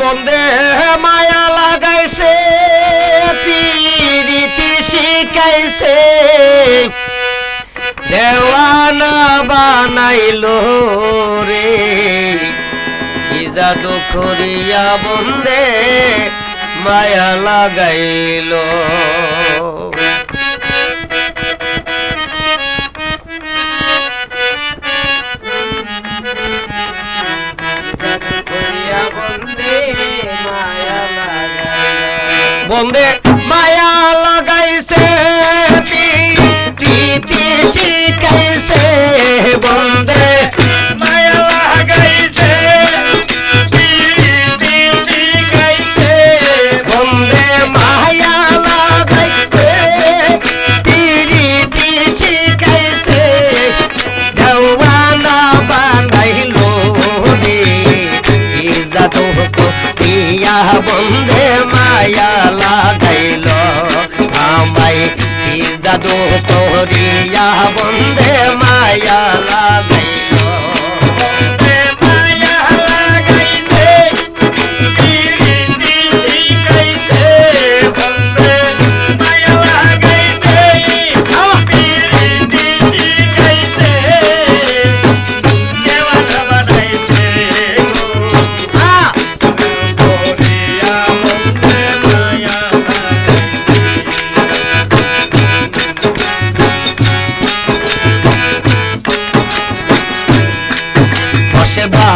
বন্দে মায়া লাগাইছে পিরিতি শিখাইছে। দেওয়ানা বানাইল রে কি জাদু করিয়া বন্দে মায়া লাগাইল। on bombe. মায়া বন্দে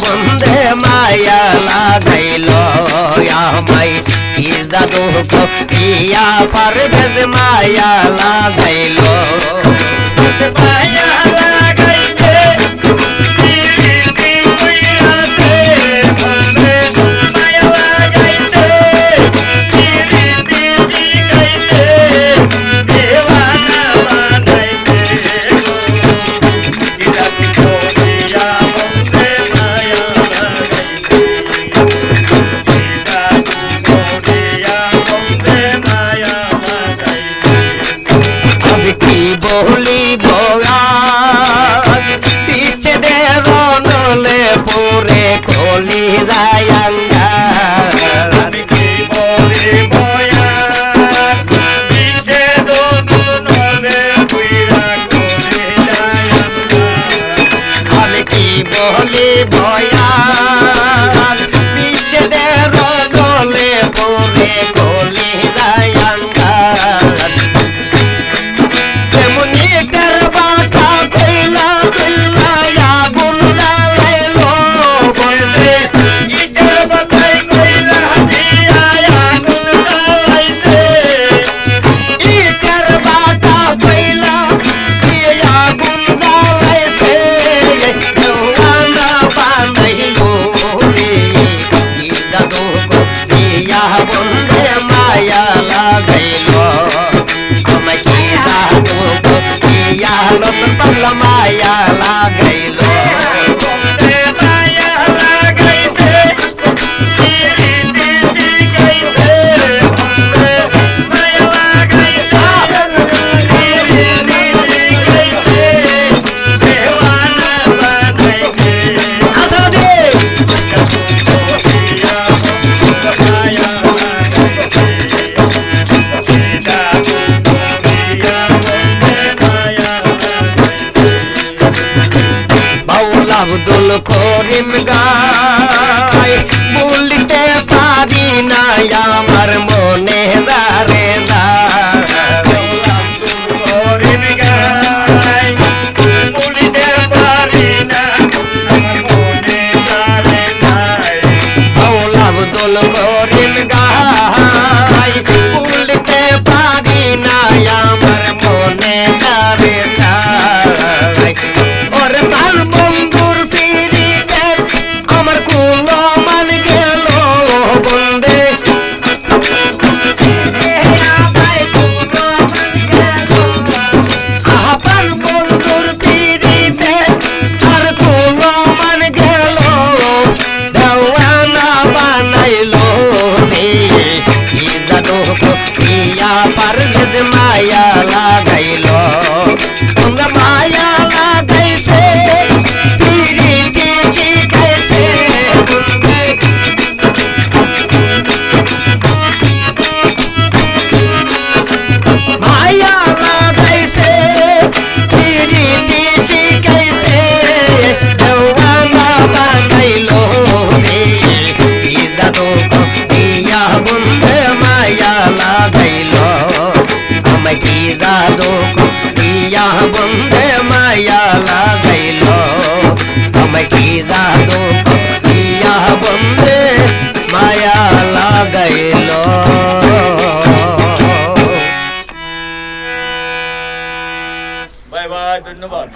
বন্ধে মায়া লাগাইল আমায় ইদা দুঃখ ইয়া পারবে মায়া লাগাইল মায়া ভুলিব পিছ দে নলে পুরে কলি যায়। அருகுது மாயாவாதையிலோ ডাকো ইয়া বন্দে মায়া লাগাইল বাই বাই ধন্যবাদ।